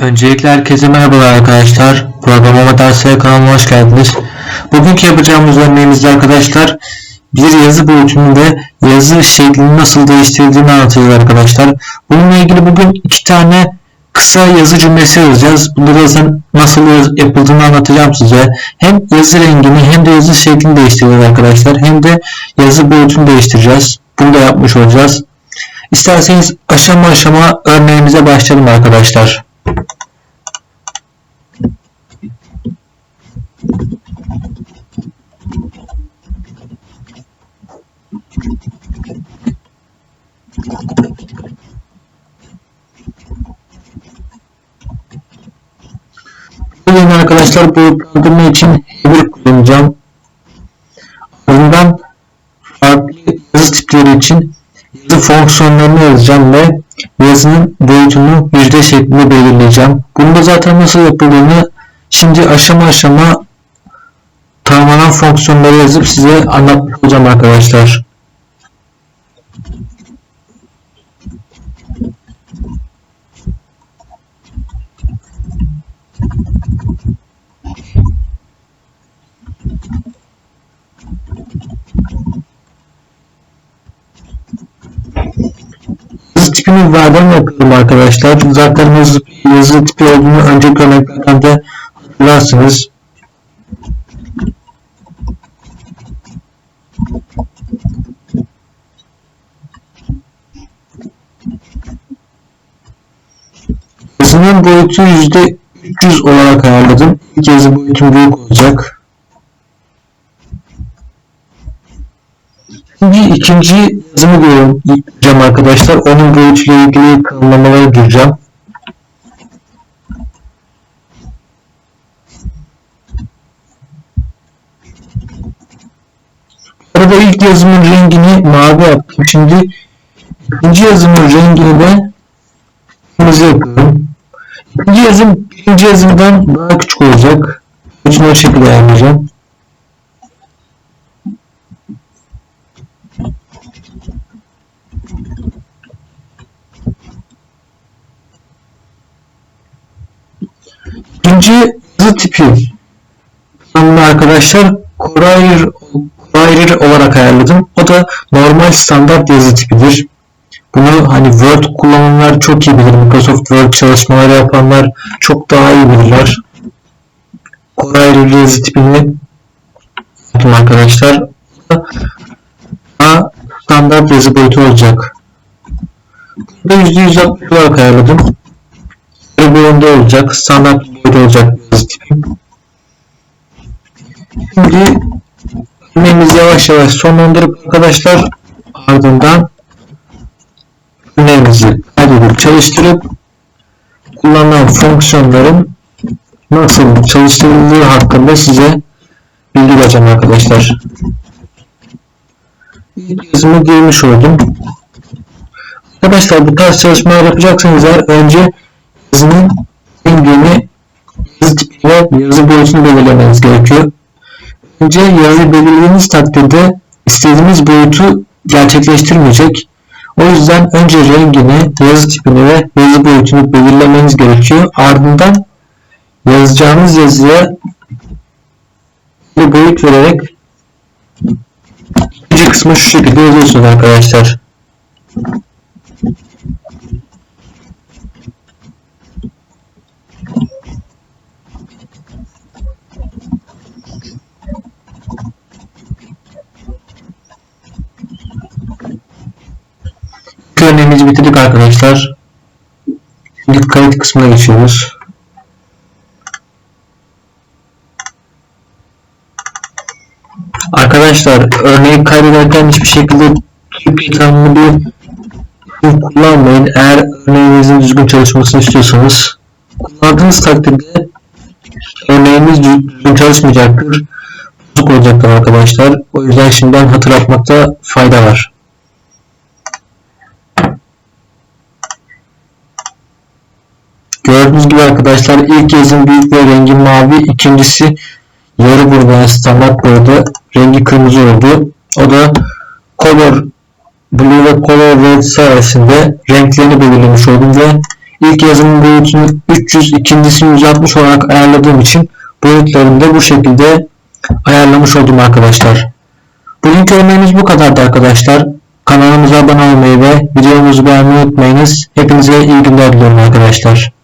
Öncelikle herkese merhabalar arkadaşlar. Programlama dersleri kanalıma hoş geldiniz. Bugünkü yapacağımız örneğimizde arkadaşlar bir yazı boyutunu ve yazı şeklini nasıl değiştirdiğini anlatacağız arkadaşlar. Bununla ilgili bugün iki tane kısa yazı cümlesi yazacağız. Bunları nasıl yapıldığını anlatacağım size. Hem yazı rengini hem de yazı şeklini değiştireceğiz arkadaşlar. Hem de yazı boyutunu değiştireceğiz. Bunu da yapmış olacağız. İsterseniz aşama aşama örneğimize başlayalım arkadaşlar. Bugün arkadaşlar boyutlandırma için H1 kullanacağım. Ardından farklı yazı tipleri için yazı fonksiyonlarını yazacağım ve yazının boyutunu yüzde şeklinde belirleyeceğim. Bunu da zaten nasıl yapıldığını şimdi aşama aşama tanımlanan fonksiyonları yazıp size anlatmış olacağım arkadaşlar. Yazı tipini verden yapıyorum arkadaşlar. Zaten yazı, yazı tipi olduğunu önceki örneklerden de hatırlarsınız. Yazının boyutu yüzde 300 olarak ayarladım. İlk yazı boyutum büyük olacak. Şimdi ikinci yazımı göreceğim arkadaşlar. Onun boyutuyla ilgili kanıtlamalara gireceğim. Arada ilk yazımın rengini mavi yaptım. Şimdi ikinci yazımın rengini de kırmızı yapıyorum. İkinci yazım birinci yazımdan daha küçük olacak. Bütün o şekilde ayarlayacağım. İkinci yazı tipi tanımlı arkadaşlar Courier, Courier olarak ayarladım. O da normal standart yazı tipidir. Bunu hani Word kullananlar çok iyi bilir. Microsoft Word çalışmaları yapanlar çok daha iyi bilirler. Courier yazı tipini yaptım arkadaşlar. Daha standart yazı boyutu olacak. Burada %160 olarak ayarladım. Yarı boyunda olacak. Standart boyutta olacak yazı tipim. Şimdi örneğimizi yavaş yavaş sonlandırıp arkadaşlar ardından örneğimizi kaydedip çalıştırıp kullanılan fonksiyonların nasıl çalıştırıldığı hakkında size bilgi vereceğim arkadaşlar. İlk yazımı girmiş oldum. Arkadaşlar bu tarz çalışmalar yapacaksanız eğer önce yazının rengini yazı tipini ve yazı boyutunu belirlemeniz gerekiyor. Önce yazı belirlediğiniz takdirde istediğiniz boyutu gerçekleştirmeyecek. O yüzden önce rengini, yazı tipini ve yazı boyutunu belirlemeniz gerekiyor. Ardından yazacağınız yazıya bir boyut vererek ikinci kısmı şu şekilde yazıyorsunuz arkadaşlar. Örneğimizi bitirdik arkadaşlar. Şimdi kayıt kısmına geçiyoruz. Arkadaşlar örneği kaydederken hiçbir şekilde Türkiye tanımlı bir kullanmayın. Eğer örneğinizin düzgün çalışmasını istiyorsanız kullandığınız takdirde örneğiniz düzgün çalışmayacaktır. Bozuk olacaktır arkadaşlar. O yüzden şimdiden hatırlatmakta fayda var. Gördüğünüz gibi arkadaşlar ilk yazım büyük ve rengi mavi, ikincisi yarı yani standart boyda rengi kırmızı oldu. O da color blue ve color red sayesinde renklerini belirlemiş oldum ve ilk yazımın boyutunu 300, ikincisini 160 olarak ayarladığım için boyutlarını da bu şekilde ayarlamış oldum arkadaşlar. Bugünkü örneğimiz bu kadardı arkadaşlar. Kanalımıza abone olmayı ve videomuzu beğenmeyi unutmayınız. Hepinize iyi günler diliyorum arkadaşlar.